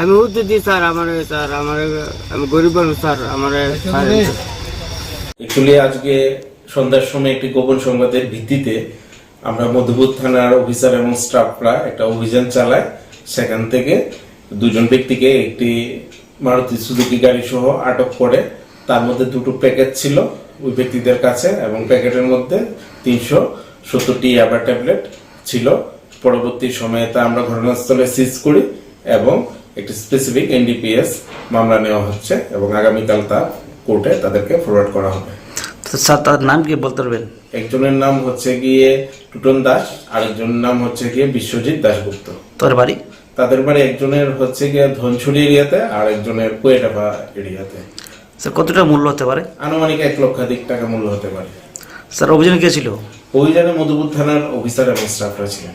আমি উদ্যোগ দিই স্যার, আমার স্যার, আমার, আমি গরিব মানুষ স্যার, আমার অ্যাকচুয়ালি আজকে সন্ধ্যার সময় একটি গোপন সংবাদের ভিত্তিতে আমরা মধুপুর থানার অফিসার এবং স্টাফরা একটা অভিযান চালাই সেখান থেকে দুজন ব্যক্তিকে একটি মারুতি সুজুকি গাড়ি সহ আটক করে, তার মধ্যে দুটো প্যাকেট ছিল ওই ব্যক্তিদের কাছে এবং প্যাকেটের মধ্যে তিনশো সত্তরটি ইয়াবা ট্যাবলেট ছিল। পরবর্তী সময়ে তা আমরা ঘটনাস্থলে সিজ করি এবং একটি স্পেসিফিক এনডিপিএস মামলা নেওয়া হচ্ছে এবং আগামীকাল তা কোর্টে তাদেরকে ফরওয়ার্ড করা হবে। স্যার তার নাম কি বলতে পারবেন? একজনের নাম হচ্ছে গিয়ে টুটন দাস আরেকজনের নাম হচ্ছে গিয়ে বিশ্বজিৎ দাশগুপ্ত। তোর বাড়ি? তাদের বাড়ি একজনের হচ্ছে গিয়ে ধনছড়ি এরিয়াতে আর একজনের কোয়েটাপা এরিয়াতে। স্যার কতটা মূল্য হতে পারে? আনুমানিক এক লক্ষাধিক টাকা মূল্য হতে পারে। স্যার অভিযানে কে ছিল? অভিযানে মধুপুর থানার অফিসার এবং স্টাফরা ছিলেন।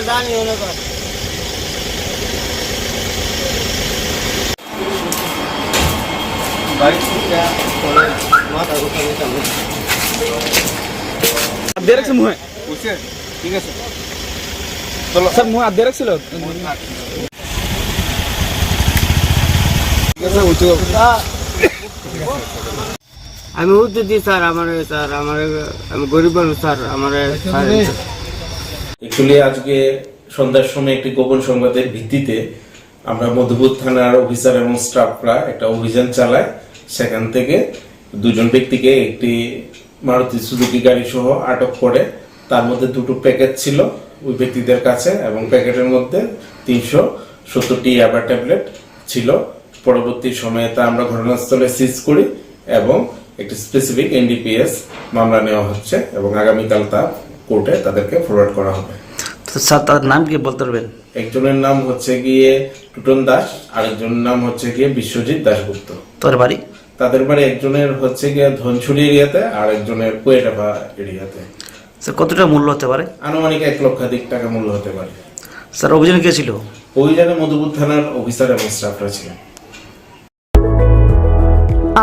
না আমি তো ব্যাপারে জানিও না স্যার মাথা ঘুরতে নিতাম হাত দিয়ে রাখছে মুহে ঠিক আছে চলো স্যার মুহে দিয়ে রাখছিল আমি উদ্যোগ দিই স্যার আমার স্যার, আমার, আমি গরিব মানুষ স্যার, আমার অ্যাকচুয়ালি আজকে সন্ধ্যার সময় একটি গোপন সংবাদের ভিত্তিতে আমরা মধুপুর থানার অফিসার এবং স্টাফরা একটা অভিযান চালাই। সেখান থেকে দুজন ব্যক্তিকে একটি মারুতি সুজুকি গাড়ি সহ আটক করে। তার মধ্যে দুটো প্যাকেট ছিল ওই ব্যক্তিদের কাছে এবং প্যাকেটের মধ্যে তিনশো সত্তরটি ইয়াবা ট্যাবলেট ছিল। পরবর্তী সময়ে তা আমরা ঘটনাস্থলে সিজ করি এবং একটি স্পেসিফিক এনডিপিএস মামলা নেওয়া হচ্ছে এবং আগামীকাল তা কোর্টে তাদেরকে ফরওয়ার্ড করা হবে। স্যার তার নাম কি বলতে পারবেন? একজনের নাম হচ্ছে গিয়ে টুটন দাস আরেকজনের নাম হচ্ছে গিয়ে বিশ্বজিৎ দাশগুপ্ত। তোর বাড়ি? তাদের বাড়ি একজনের হচ্ছে গিয়ে ধনছড়ি এরিয়াতে আর একজনের কোয়েটাপা এরিয়াতে। স্যার কতটা মূল্য হতে পারে? আনুমানিক এক লক্ষাধিক টাকা মূল্য হতে পারে। স্যার অভিযানে কে ছিল? অভিযানে মধুপুর থানার অফিসার এবং স্টাফরা ছিলেন।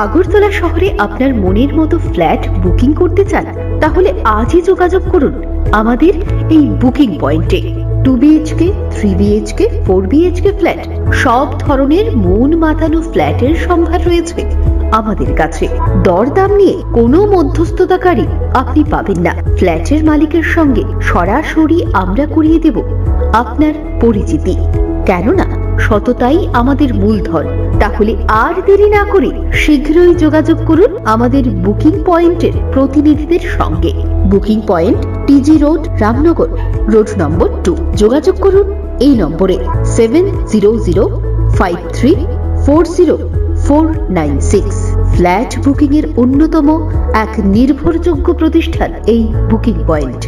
আগরতলা শহরে আপনার মনের মতো ফ্ল্যাট বুকিং করতে চান, তাহলে আজই যোগাযোগ করুন। আমাদের এই বুকিং পয়েন্টে two BHK three BHK four BHK flat, সব ধরনের মন মাতানো ফ্ল্যাটের সম্ভার রয়েছে। আমাদের কাছে। দরদাম নিয়ে কোনো মধ্যস্থতাকারী আপনি পাবেন না। ফ্ল্যাটের মালিকের সঙ্গে সরাসরি আমরা করিয়ে দেব আপনার পরিচিতি। কেননা সততাই আমাদের মূলধন। তাহলে আর দেরি না করে শীঘ্রই যোগাযোগ করুন আমাদের বুকিং পয়েন্টের প্রতিনিধিদের সঙ্গে। Booking point TG road, Ramnagar. Road number two. যোগাযোগ করুন এই নম্বরে seven zero zero five three four zero four nine six flat booking এর অন্যতম এক নির্ভরযোগ্য প্রতিষ্ঠান এই বুকিং পয়েন্ট।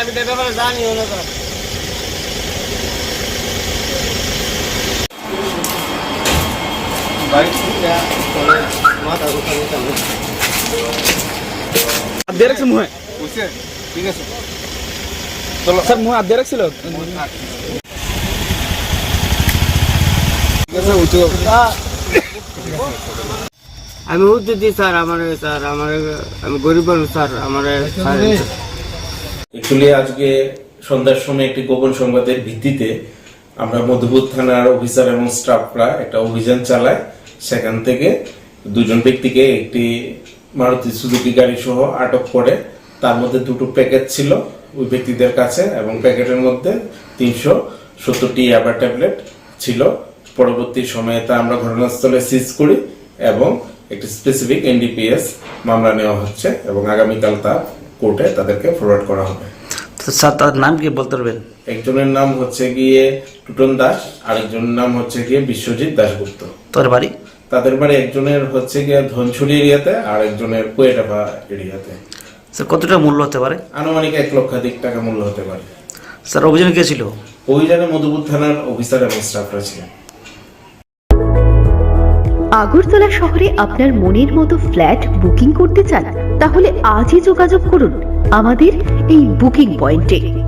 আমি তো ব্যাপারে মাথা ঘুরতে নিতাম হাত দিয়ে রাখছে মুহে ঠিক আছে। চলো। স্যার মুহে হাত রাখছিল আমি দিই স্যার আমার স্যার আমার আমি গরিব মানুষ স্যার আমার অ্যাকচুয়ালি আজকে সন্ধ্যার সময় একটি গোপন সংবাদের ভিত্তিতে আমরা মধুপুর থানার অফিসার এবং স্টাফরা একটা অভিযান চালায়। সেখান থেকে দুজন ব্যক্তিকে একটি মারুতি সুজুকি গাড়ি সহ আটক করে তার মধ্যে দুটো প্যাকেট ছিল ওই ব্যক্তিদের কাছে এবং প্যাকেটের মধ্যে তিনশো সত্তরটি ইয়াবা ট্যাবলেট ছিল। পরবর্তী সময়ে তা আমরা ঘটনাস্থলে সিজ করি এবং একটি স্পেসিফিক এনডিপিএস মামলা নেওয়া হচ্ছে এবং আগামীকাল তা কোর্টে তাদেরকে ফরওয়ার্ড করা হবে। স্যার তার নাম কি বলতে পারবেন? একজনের নাম হচ্ছে গিয়ে টুটন দাস আরেকজনের নাম হচ্ছে গিয়ে বিশ্বজিৎ দাশগুপ্ত। তোর বাড়ি? তাদের বাড়ি একজনের হচ্ছে গিয়ে ধনছড়ি এরিয়াতে আর একজনের কুয়েটাপা এরিয়াতে। স্যার কতটা মূল্য হতে পারে? আনুমানিক এক লক্ষাধিক টাকা মূল্য হতে পারে। স্যার অভিযান কে ছিল? অভিযানে মধুপুর থানার অফিসার এবং স্টাফরা ছিলেন। আগরতলা শহরে আপনার মনের মতো ফ্ল্যাট বুকিং করতে চান তাহলে আজই যোগাযোগ করুন। আমাদের এই বুকিং পয়েন্টে।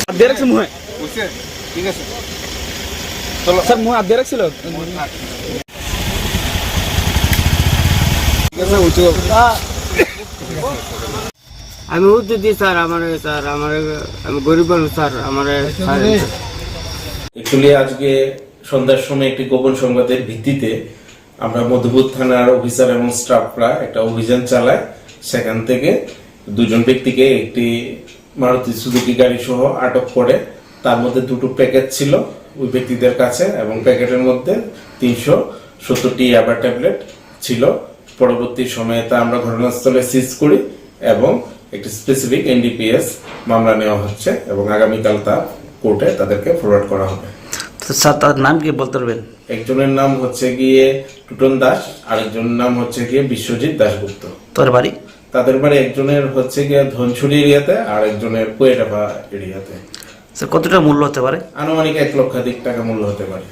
হাত দিয়ে রাখছে মুহে বুঝছে ঠিক আছে চলো স্যার মুহে হাত দিয়ে রাখছিল ঠিক আছে উঁচু আমি উদ্যোগ দিই স্যার আমার স্যার আমার আমি গরিব মানুষ স্যার আমার স্যার অ্যাকচুয়ালি আজকে সন্ধ্যার সময় একটি গোপন সংবাদের ভিত্তিতে আমরা মধুপুর থানার অফিসার এবং স্টাফরা একটা অভিযান চালায়। সেখান থেকে দুজন ব্যক্তিকে একটি মারুতি সুজুকি গাড়ি সহ আটক করে। তার মধ্যে দুটো প্যাকেট ছিল ওই ব্যক্তিদের কাছে এবং প্যাকেটের মধ্যে তিনশো সত্তরটি ইয়াবা ট্যাবলেট ছিল। পরবর্তী সময়ে তা আমরা ঘটনাস্থলে সিজ করি এবং একটি স্পেসিফিক এনডিপিএস মামলা নেওয়া হচ্ছে এবং আগামীকাল তা কোর্টে তাদেরকে ফরওয়ার্ড করা হবে। স্যার তার নাম কি বলতে পারবেন? একজনের নাম হচ্ছে গিয়ে টুটন দাস আরেকজনের নাম হচ্ছে গিয়ে বিশ্বজিৎ দাশগুপ্ত। তোর বাড়ি? তাদের বাড়ি একজনের হচ্ছে গিয়ে ধনছড়ি এরিয়াতে আর একজনের কুয়েটাপা এরিয়াতে। স্যার কতটা মূল্য হতে পারে? আনুমানিক এক লক্ষাধিক টাকা মূল্য হতে পারে।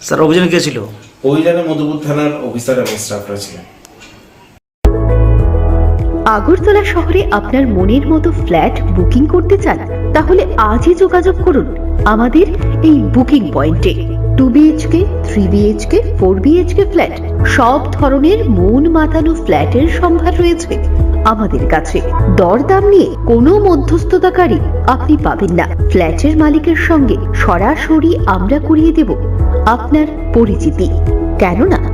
স্যার অভিযানে কে ছিল? অভিযানে মধুপুর থানার অফিসার এবং স্টাফরা ছিলেন। আগরতলা শহরে আপনার মনের মতো ফ্ল্যাট বুকিং করতে চান? তাহলে আজই যোগাযোগ করুন আমাদের এই বুকিং পয়েন্টে। Two BHK three BHK four BHK flat সব ধরনের মন মাতানো ফ্ল্যাটের সম্ভার রয়েছে আমাদের কাছে। দরদাম নিয়ে কোনো মধ্যস্থতাকারী আপনি পাবেন না। ফ্ল্যাটের মালিকের সঙ্গে সরাসরি আমরা করিয়ে দেব আপনার পরিচিতি। কেননা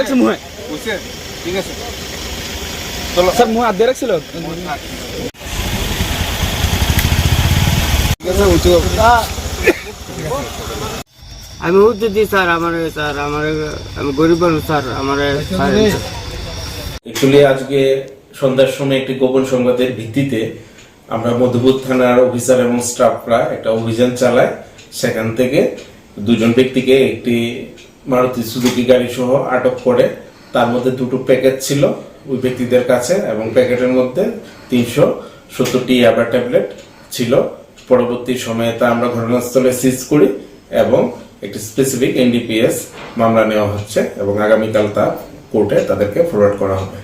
রাখছে মুহে? ঠিক আছে। চলো। স্যার মুহে হাত দিয়ে রাখছিল? আমি উদ্যোগ দিই স্যার আমার স্যার আমার আমি গরিব মানুষ স্যার আমার অ্যাকচুয়ালি আজকে সন্ধ্যার সময় একটি গোপন সংবাদের ভিত্তিতে আমরা মধুপুর থানার অফিসার এবং স্টাফরা একটা অভিযান চালায়। সেখান থেকে দুজন ব্যক্তিকে একটি মারুতি সুজুকি গাড়ি সহ আটক করে তার মধ্যে দুটো প্যাকেট ছিল ওই ব্যক্তিদের কাছে এবং প্যাকেটের মধ্যে তিনশো সত্তরটি ইয়াবা ট্যাবলেট ছিল। পরবর্তী সময়ে তা আমরা ঘটনাস্থলে সিজ করি এবং একটি স্পেসিফিক এনডিপিএস মামলা নেওয়া হচ্ছে এবং আগামীকাল তা কোর্টে তাদেরকে ফরওয়ার্ড করা হবে।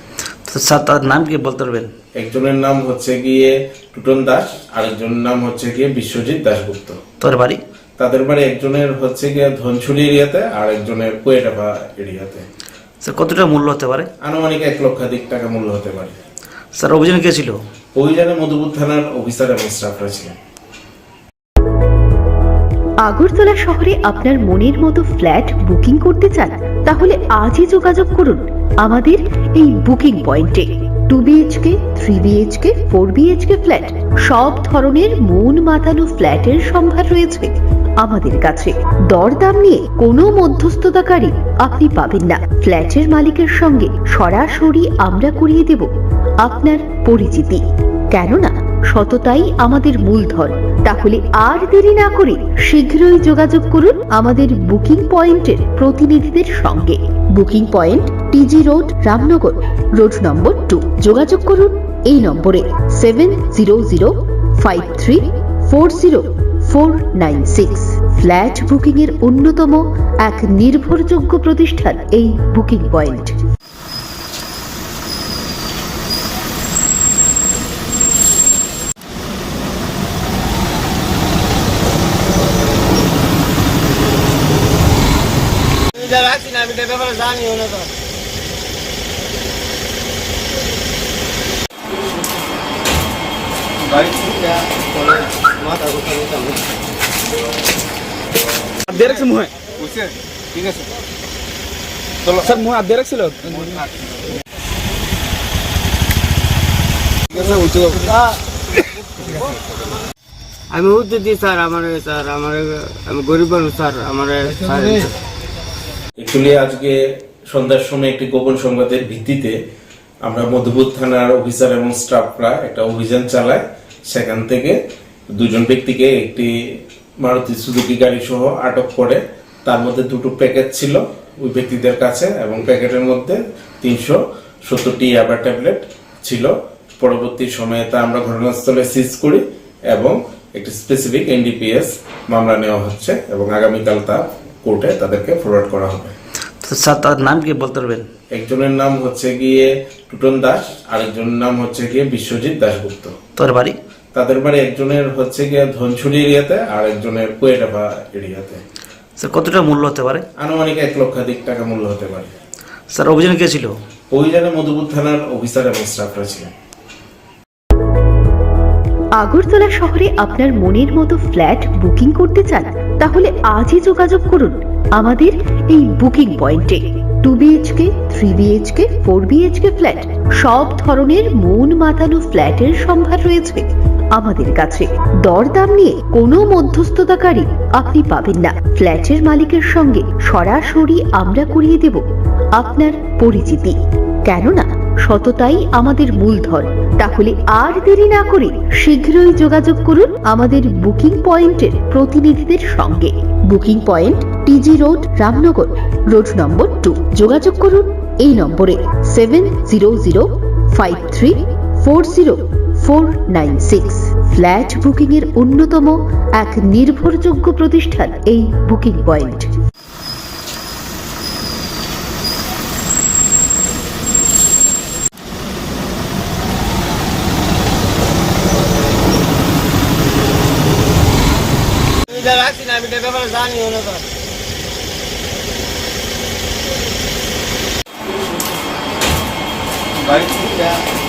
স্যার তার নাম কি বলতে পারবেন? একজনের নাম হচ্ছে গিয়ে টুটন দাস আরেকজনের নাম হচ্ছে গিয়ে বিশ্বজিৎ দাশগুপ্ত। তোর বাড়ি? তাদের বাড়ি একজনের হচ্ছে গিয়ে ধনছুলি এরিয়াতে আর একজনের কোয়েটাপা এরিয়াতে। স্যার কতটা মূল্য হতে পারে? আনুমানিক এক লক্ষাধিক টাকা মূল্য হতে পারে। স্যার অভিযানে কে ছিল? অভিযানে মধুপুর থানার অফিসার এবং স্টাফরা ছিলেন। আগরতলা শহরে আপনার মনের মতো ফ্ল্যাট বুকিং করতে চান তাহলে আজই যোগাযোগ করুন। আমাদের এই বুকিং পয়েন্টে two BHK three BHK four BHK flat সব ধরনের মন মাতানো ফ্ল্যাটের সম্ভার রয়েছে। আমাদের কাছে। দরদাম নিয়ে কোনো মধ্যস্থতাকারী আপনি পাবেন না। ফ্ল্যাটের মালিকের সঙ্গে সরাসরি আমরা করিয়ে দেব আপনার পরিচিতি। কেননা সততাই আমাদের মূলধন। তাহলে আর দেরি না করে শীঘ্রই যোগাযোগ করুন আমাদের বুকিং পয়েন্টের প্রতিনিধিদের সঙ্গে। Booking point TG road, Ramnagar. Road number two. যোগাযোগ করুন এই নম্বরে seven zero zero five three four zero four nine six flat booking এর অন্যতম এক নির্ভরযোগ্য প্রতিষ্ঠান এই বুকিং পয়েন্ট। আমি তো ঘুরতে ঘুরতে রাখছে মুহে। বুঝছে ঠিক আছে। চলো। স্যার মুহে দিয়ে রাখছিল ঠিক আছে উঠে যাও আমি উত্তর দিই স্যার আমার স্যার আমার আমি গরিব মানুষ স্যার আমার অ্যাকচুয়ালি আজকে সন্ধ্যার সময় একটি গোপন সংবাদের ভিত্তিতে আমরা মধুপুর থানার অফিসার এবং স্টাফরা একটা অভিযান চালায় সেখান থেকে দুজন ব্যক্তিকে একটি মারুতি সুজুকি গাড়ি সহ আটক করে। তার মধ্যে দুটো প্যাকেট ছিল ওই ব্যক্তিদের কাছে এবং প্যাকেটের মধ্যে তিনশো সত্তরটি ইয়াবা ট্যাবলেট ছিল। পরবর্তী সময়ে তা আমরা ঘটনাস্থলে সিজ করি এবং একটি স্পেসিফিক এনডিপিএস মামলা নেওয়া হচ্ছে এবং আগামীকাল তা কোর্টে তাদেরকে ফরওয়ার্ড করা হবে। স্যার তার নাম কি বলতে পারবেন? একজনের নাম হচ্ছে গিয়ে টুটন দাস আরেকজনের নাম হচ্ছে গিয়ে বিশ্বজিৎ দাশগুপ্ত। তোর বাড়ি? তাদের বাড়ি একজনের হচ্ছে গিয়ে ধনছুলি এরিয়াতে আর একজনের কোয়েটাপা এরিয়াতে। স্যার কতটা মূল্য হতে পারে? আনুমানিক এক লক্ষাধিক টাকা মূল্য হতে পারে। স্যার অভিযানে কে ছিল? অভিযানে মধুপুর থানার অফিসার এবং স্টাফরা ছিলেন। আগরতলা শহরে আপনার মনের মতো ফ্ল্যাট বুকিং করতে চান তাহলে আজই যোগাযোগ করুন। আমাদের এই বুকিং পয়েন্টে two BHK three BHK four BHK flat সব ধরনের মন মাতানো ফ্ল্যাটের সম্ভার রয়েছে। আমাদের কাছে। দরদাম নিয়ে কোনো মধ্যস্থতাকারী আপনি পাবেন না। ফ্ল্যাটের মালিকের সঙ্গে সরাসরি আমরা করিয়ে দেব আপনার পরিচিতি। কেননা সততাই আমাদের মূলধন। তাহলে আর দেরি না করে শীঘ্রই যোগাযোগ করুন আমাদের বুকিং পয়েন্টের প্রতিনিধিদের সঙ্গে। Booking point TG road, Ramnagar. Road number two. যোগাযোগ করুন এই নম্বরে seven zero zero five three four zero. Flat booking এর অন্যতম এক নির্ভরযোগ্য প্রতিষ্ঠান এই বুকিং পয়েন্ট।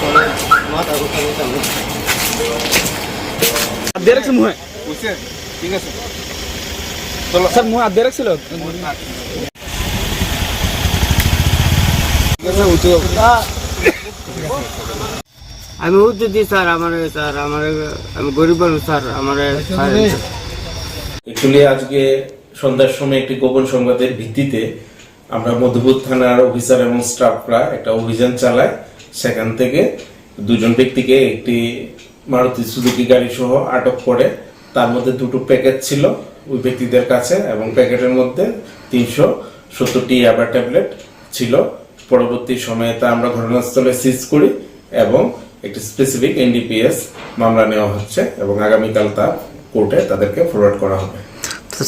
আমি আমি উত্তর দিই স্যার, আমার স্যার, আমার, আমি গরিব মানুষ স্যার, আমার আজকে সন্ধ্যার সময় একটি গোপন সংবাদের ভিত্তিতে আমরা মধুপুর থানার অফিসার এবং স্টাফরা একটা অভিযান চালাই সেখান থেকে দুজন ব্যক্তিকে একটি মারুতি সুজুকি গাড়ি সহ আটক করে তার মধ্যে দুটো প্যাকেট ছিল ওই ব্যক্তিদের কাছে এবং প্যাকেটের মধ্যে তিনশো সত্তরটি ইয়াবা ট্যাবলেট ছিল। পরবর্তী সময়ে তা আমরা ঘটনাস্থলে সিজ করি এবং একটি স্পেসিফিক এনডিপিএস মামলা নেওয়া হচ্ছে এবং আগামীকাল তা কোর্টে তাদেরকে ফরওয়ার্ড করা হবে।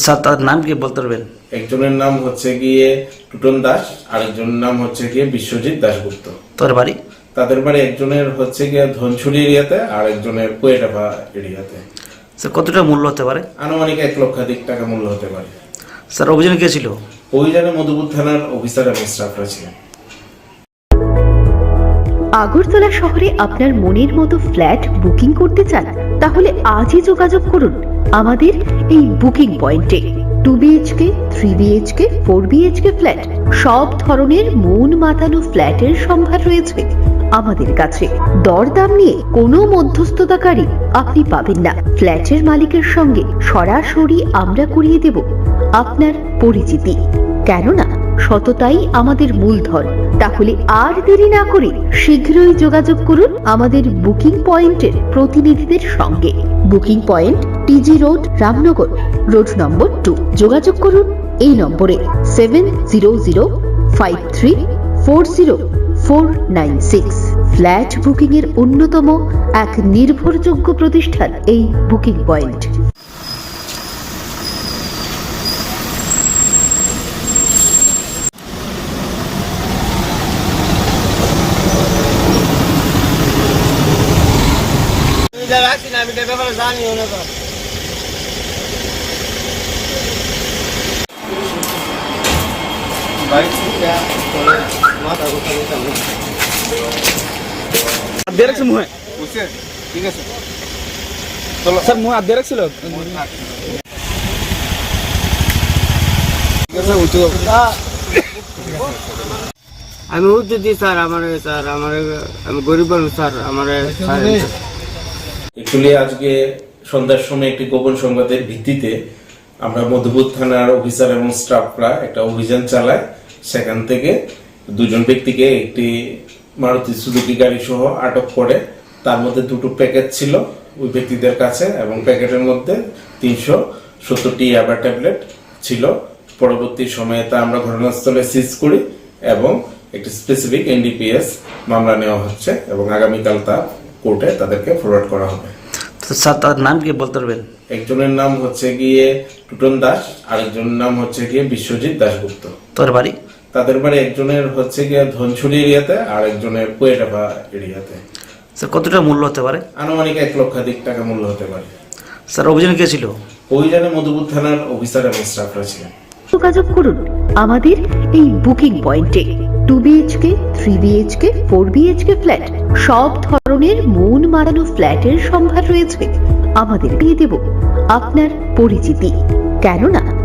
স্যার তার নাম কি বলতে পারবেন? একজনের নাম হচ্ছে গিয়ে টুটন দাস আরেকজনের নাম হচ্ছে গিয়ে বিশ্বজিৎ দাশগুপ্ত। তোর বাড়ি? তাদের বাড়ি একজনের হচ্ছে গিয়ে ধনছড়ি এরিয়াতে আর একজনের কোয়েটাভা এরিয়াতে। স্যার কতটা মূল্য হতে পারে? আনুমানিক এক লক্ষাধিক টাকা মূল্য হতে পারে। স্যার অভিযানে কে ছিল? অভিযানে মধুপুর থানার অফিসার এবং স্টাফরা ছিলেন। আগরতলা শহরে আপনার মনের মতো ফ্ল্যাট বুকিং করতে চান তাহলে আজই যোগাযোগ করুন। আমাদের এই বুকিং পয়েন্টে two BHK three BHK four BHK flat সব ধরনের মন মাতানো ফ্ল্যাটের সম্ভার রয়েছে। আমাদের কাছে। দরদাম নিয়ে কোনো মধ্যস্থতাকারী আপনি পাবেন না। ফ্ল্যাটের মালিকের সঙ্গে সরাসরি আমরা করিয়ে দেব আপনার পরিচিতি। কেননা সততাই আমাদের মূলধন। তাহলে আর দেরি না করে শীঘ্রই যোগাযোগ করুন আমাদের বুকিং পয়েন্টের প্রতিনিধিদের সঙ্গে। Booking point TG road, Ramnagar. Road number two. যোগাযোগ করুন এই নম্বরে seven zero zero five three four zero. Four nine six flat booking এর অন্যতম এক নির্ভরযোগ্য প্রতিষ্ঠান এই বুকিং পয়েন্ট। আমি তো ভাই মাথা ঘুরতে ঘুরতে আমি হাত দিয়ে রাখছে মুহে। ঠিক আছে। চলো। স্যার মুহে হাত দিয়ে রাখছিল ঠিক আছে উঠে যাব আমি উদ্যোগ দিই স্যার আমার স্যার আমার আমি গরিব মানুষ স্যার আমার অ্যাকচুয়ালি আজকে সন্ধ্যার সময় একটি গোপন সংবাদের ভিত্তিতে আমরা মধুপুর থানার অফিসার এবং স্টাফরা একটা অভিযান চালাই সেখান থেকে দুজন ব্যক্তিকে একটি মারুতি সুজুকি গাড়ি সহ আটক করে। তার মধ্যে দুটো প্যাকেট ছিল ওই ব্যক্তিদের কাছে এবং প্যাকেটের মধ্যে তিনশো সত্তরটি ইয়াবা ট্যাবলেট ছিল। পরবর্তী সময়ে তা আমরা ঘটনাস্থলে সিজ করি এবং একটি স্পেসিফিক এনডিপিএস মামলা নেওয়া হচ্ছে এবং আগামীকাল তা কোর্টে তাদেরকে ফরওয়ার্ড করা হবে। স্যার তার নাম কি বলতে পারবেন? একজনের নাম হচ্ছে গিয়ে টুটন দাস আরেকজনের নাম হচ্ছে গিয়ে বিশ্বজিৎ দাশগুপ্ত। তোর বাড়ি? তাদের বাড়ি একজনের হচ্ছে গিয়ে ধনছড়ি এরিয়াতে আর একজনের কোয়েটাভা এরিয়াতে। স্যার কতটা মূল্য হতে পারে? আনুমানিক এক লক্ষাধিক টাকা মূল্য হতে পারে। স্যার অভিযানে কে ছিল? অভিযানে মধুপুর থানার অফিসার এবং স্টাফরা ছিলেন। যোগাযোগ করুন। আমাদের এই বুকিং পয়েন্টে two BHK three BHK four BHK flat সব ধরনের মন মারানো ফ্ল্যাটের সম্ভার রয়েছে। আমাদের দিয়ে দেব আপনার পরিচিতি। কেননা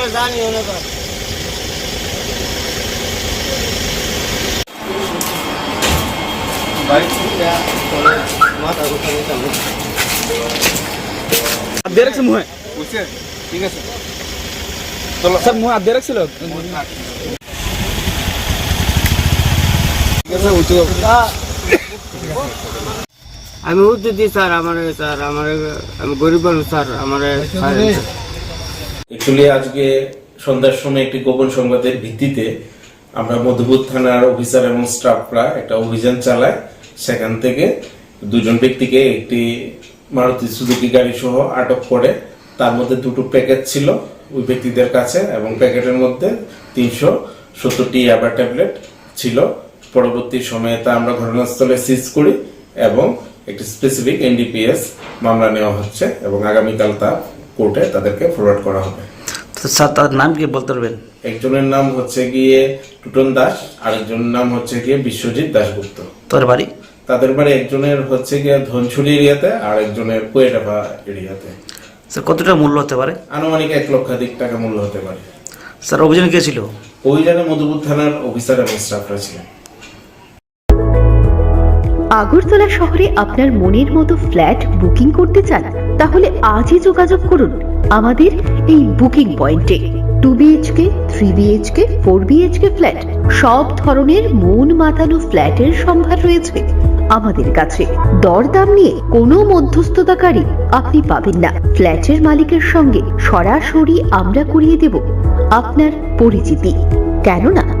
জানিও না তো ভাই মাথা ঘুরতে ঘুরতে আমি হাত দিয়ে মুহে হাত দিয়ে রাখছিল ঠিক আছে। উঠে যাব আমি উদ্যোগ দিই স্যার আমার স্যার আমার আমি গরিব মানুষ স্যার আমার অ্যাকচুয়ালি আজকে সন্ধ্যার সময় একটি গোপন সংবাদের ভিত্তিতে আমরা মধুপুর থানার অফিসার এবং স্টাফরা একটা অভিযান চালাই সেখান থেকে দুজন ব্যক্তিকে একটি মারুতি সুজুকি গাড়ি সহ আটক করে। তার মধ্যে দুটো প্যাকেট ছিল ওই ব্যক্তিদের কাছে এবং প্যাকেটের মধ্যে তিনশো সত্তরটি ইয়াবা ট্যাবলেট ছিল। পরবর্তী সময়ে তা আমরা ঘটনাস্থলে সিজ করি এবং একটি স্পেসিফিক এনডিপিএস মামলা নেওয়া হচ্ছে এবং আগামীকাল তা কোর্টে তাদেরকে ফরওয়ার্ড করা হবে। স্যার তার নাম কি বলতে পারবেন? একজনের নাম হচ্ছে গিয়ে টুটন দাস আরেকজনের নাম হচ্ছে গিয়ে বিশ্বজিৎ দাশগুপ্ত। তোর বাড়ি? তাদের বাড়ি একজনের হচ্ছে গিয়ে ধনছুরি এরিয়াতে আর একজনের এরিয়াতে। স্যার কতটা মূল্য হতে পারে? আনুমানিক এক লক্ষাধিক টাকা মূল্য হতে পারে। স্যার অভিযানে কে ছিল? অভিযানে মধুপুর থানার অফিসার এবং স্টাফরা ছিলেন। আগরতলা শহরে আপনার মনের মতো ফ্ল্যাট বুকিং করতে চান? তাহলে আজই যোগাযোগ করুন। আমাদের এই বুকিং পয়েন্টে। Two BHK three BHK four BHK flat, সব ধরনের মন মাতানো ফ্ল্যাটের সম্ভার রয়েছে আমাদের কাছে। দরদাম নিয়ে কোনো মধ্যস্থতাকারী আপনি পাবেন না। ফ্ল্যাটের মালিকের সঙ্গে সরাসরি আমরা করিয়ে দেব আপনার পরিচিতি। কেননা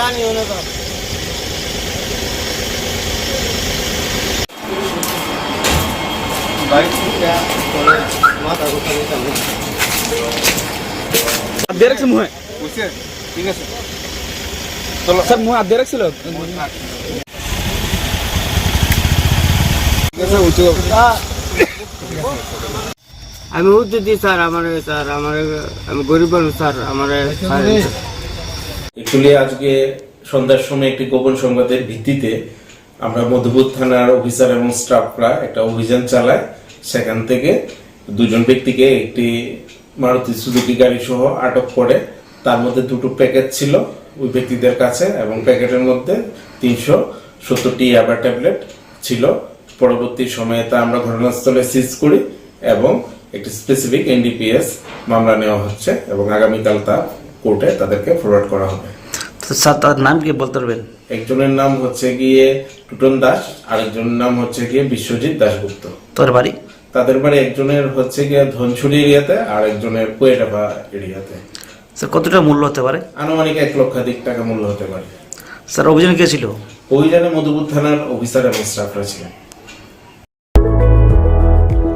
তো ব্যাপারে জানিও না তো বাইক মাথা ঘুরতে নিতাম হাত দিয়ে রাখছে মুহে বুঝছে ঠিক আছে চলো স্যার মুহে হাত দিয়ে রাখছিল ঠিক আছে উঠে যাব আমি উদ্যোগ দিই স্যার আমার স্যার আমার আমি গরিব মানুষ স্যার আমার একচুয়ালি আজকে সন্ধ্যার সময় একটি গোপন সংবাদের ভিত্তিতে আমরা মধুপুর থানার অফিসার এবং স্টাফরা একটা অভিযান চালায়। সেখান থেকে দুজন ব্যক্তিকে একটি মারুতি সুজুকি গাড়ি সহ আটক করে। তার মধ্যে দুটো প্যাকেট ছিল ওই ব্যক্তিদের কাছে এবং প্যাকেটের মধ্যে তিনশো সত্তরটি ইয়াবা ট্যাবলেট ছিল। পরবর্তী সময়ে তা আমরা ঘটনাস্থলে সিজ করি এবং একটি স্পেসিফিক এনডিপিএস মামলা নেওয়া হচ্ছে এবং আগামীকাল তা কোর্টে তাদেরকে ফরওয়ার্ড করা হবে। স্যার তার নাম কি বলতে পারবেন? একজনের নাম হচ্ছে গিয়ে টুটন দাস আরেকজনের নাম হচ্ছে গিয়ে বিশ্বজিৎ দাশগুপ্ত। তোর বাড়ি? তাদের বাড়ি একজনের হচ্ছে গিয়ে ধনছুরি এরিয়াতে আর একজনের কোয়েটাপা এরিয়াতে। স্যার কতটা মূল্য হতে পারে? আনুমানিক এক লক্ষাধিক টাকা মূল্য হতে পারে। স্যার অভিযানে কে ছিল? অভিযানে মধুপুর থানার অফিসার এবং স্টাফরা ছিলেন।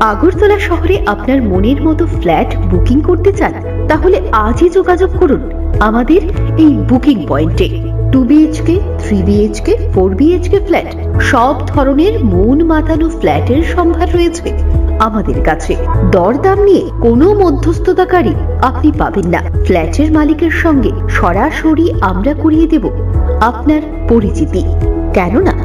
আগরতলা শহরে আপনার মনের মতো ফ্ল্যাট বুকিং করতে চান তাহলে আজই যোগাযোগ করুন। আমাদের এই বুকিং পয়েন্টে two BHK three BHK four BHK flat, সব ধরনের মন মাতানো ফ্ল্যাটের সম্ভার রয়েছে। আমাদের কাছে দরদাম নিয়ে কোনো মধ্যস্থতাকারী আপনি পাবেন না। ফ্ল্যাটের মালিকের সঙ্গে সরাসরি আমরা করিয়ে দেব আপনার পরিচিতি। কেননা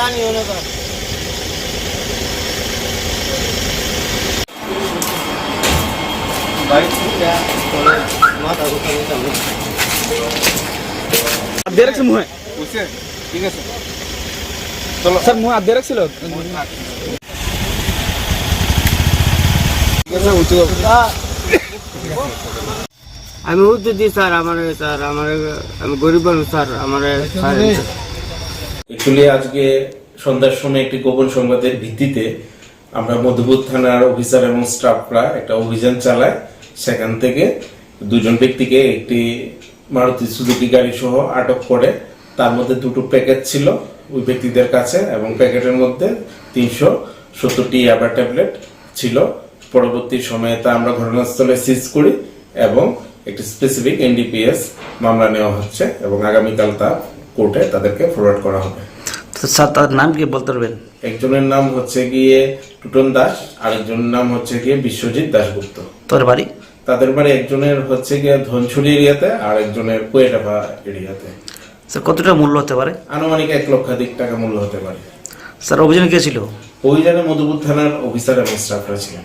তো। ব্যাপারে জানিও না তো বাইক মাথা ঘুরতে নিতাম হাত দিয়ে রাখছে মুহে। বুঝছে ঠিক আছে। চলো। স্যার মুহে হাত দিয়ে রাখছিল ঠিক আছে উঠে যাব আমি উদ্যোগ দিই স্যার আমার স্যার আমার আমি গরিব মানুষ স্যার আমার একচুয়ালি আজকে সন্ধ্যার সময় একটি গোপন সংবাদের ভিত্তিতে আমরা মধুপুর থানার অফিসার এবং স্টাফরা একটা অভিযান চালায়। সেখান থেকে দুজন ব্যক্তিকে একটি মারুতি সুজুকি গাড়ি সহ আটক করে। তার মধ্যে দুটো প্যাকেট ছিল ওই ব্যক্তিদের কাছে এবং প্যাকেটের মধ্যে তিনশো সত্তরটি ইয়াবা ট্যাবলেট ছিল। পরবর্তী সময়ে তা আমরা ঘটনাস্থলে সিজ করি এবং একটি স্পেসিফিক এনডিপিএস মামলা নেওয়া হচ্ছে এবং আগামীকাল তা কোর্টে তাদেরকে ফরওয়ার্ড করা হবে। স্যার তার নাম কি বলতে পারবেন? একজনের নাম হচ্ছে গিয়ে টুটন দাস আরেকজনের নাম হচ্ছে গিয়ে বিশ্বজিৎ দাশগুপ্ত। তোর বাড়ি? তাদের বাড়ি একজনের হচ্ছে গিয়ে ধনছড়ি এরিয়াতে আর একজনের কোয়েটাভা এরিয়াতে। স্যার কতটা মূল্য হতে পারে? আনুমানিক এক লক্ষাধিক টাকা মূল্য হতে পারে। স্যার অভিযানে কে ছিল? অভিযানে মধুপুর থানার অফিসার এবং স্টাফরা ছিলেন।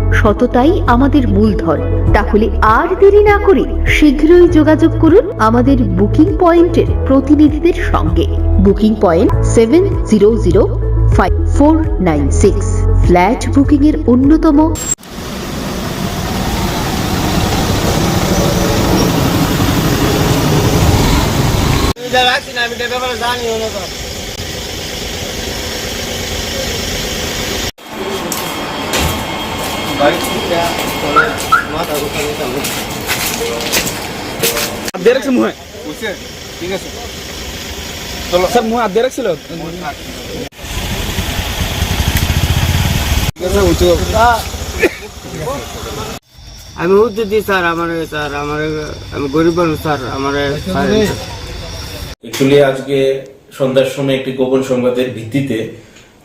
সততাই আমাদের মূলধন। তাহলে আর দেরি না করে শীঘ্রই যোগাযোগ করুন আমাদের বুকিং পয়েন্টের প্রতিনিধিদের সঙ্গে। Booking point seven zero zero five four nine six. Flat booking এর অন্যতম আমি ব্যাপারে জানিও না। আমি উদ্যোগ দিই স্যার আমার স্যার আমার আমি গরিব মানুষ স্যার আমার অ্যাকচুয়ালি আজকে সন্ধ্যার সময় একটি গোপন সংবাদের ভিত্তিতে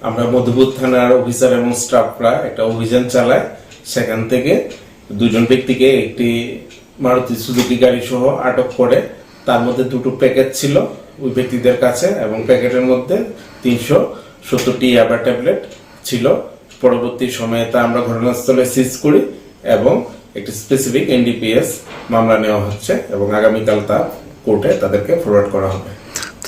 আমরা মধুপুর থানার অফিসার এবং স্টাফরা একটা অভিযান চালায়। সেখান থেকে দুজন ব্যক্তিকে একটি মারুতি সুজুকি গাড়ি সহ আটক করে, তার মধ্যে দুটো প্যাকেট ছিল ওই ব্যক্তিদের কাছে এবং প্যাকেটের মধ্যে তিনশো সত্তরটি ইয়াবা ট্যাবলেট ছিল। পরবর্তী সময়ে তা আমরা ঘটনাস্থলে সিজ করি এবং একটি স্পেসিফিক এনডিপিএস মামলা নেওয়া হচ্ছে এবং আগামীকাল তা কোর্টে তাদেরকে ফরওয়ার্ড করা হবে।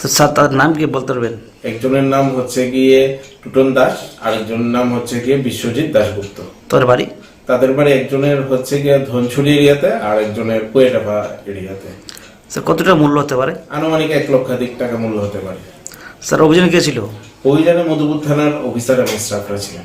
তো স্যার তার নাম কি বলতে পারবেন? একজনের নাম হচ্ছে গিয়ে টুটন দাস আরেকজনের নাম হচ্ছে গিয়ে বিশ্বজিৎ দাশগুপ্ত। তোর বাড়ি? তাদের বাড়ি একজনের হচ্ছে গিয়ে ধনছড়ি এরিয়াতে আর একজনের কোয়েটাভা এরিয়াতে। স্যার কতটা মূল্য হতে পারে? আনুমানিক এক লক্ষাধিক টাকা মূল্য হতে পারে। স্যার অভিযানে কে ছিল? অভিযানে মধুপুর থানার অফিসার এবং স্টাফরা ছিলেন।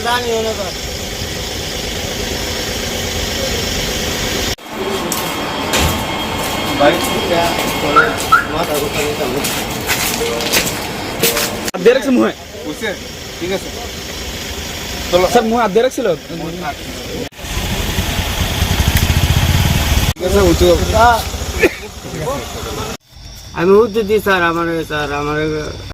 এটা ব্যাপারে জানিও না স্যার মাথা ঘুরতে হাত দিয়ে রাখছে মুহে। ঠিক আছে। চলো। স্যার মুহে হাত দিয়ে রাখছিল? ঠিক আছে উঠে আমি উদ্যোগ দিই স্যার আমার স্যার আমার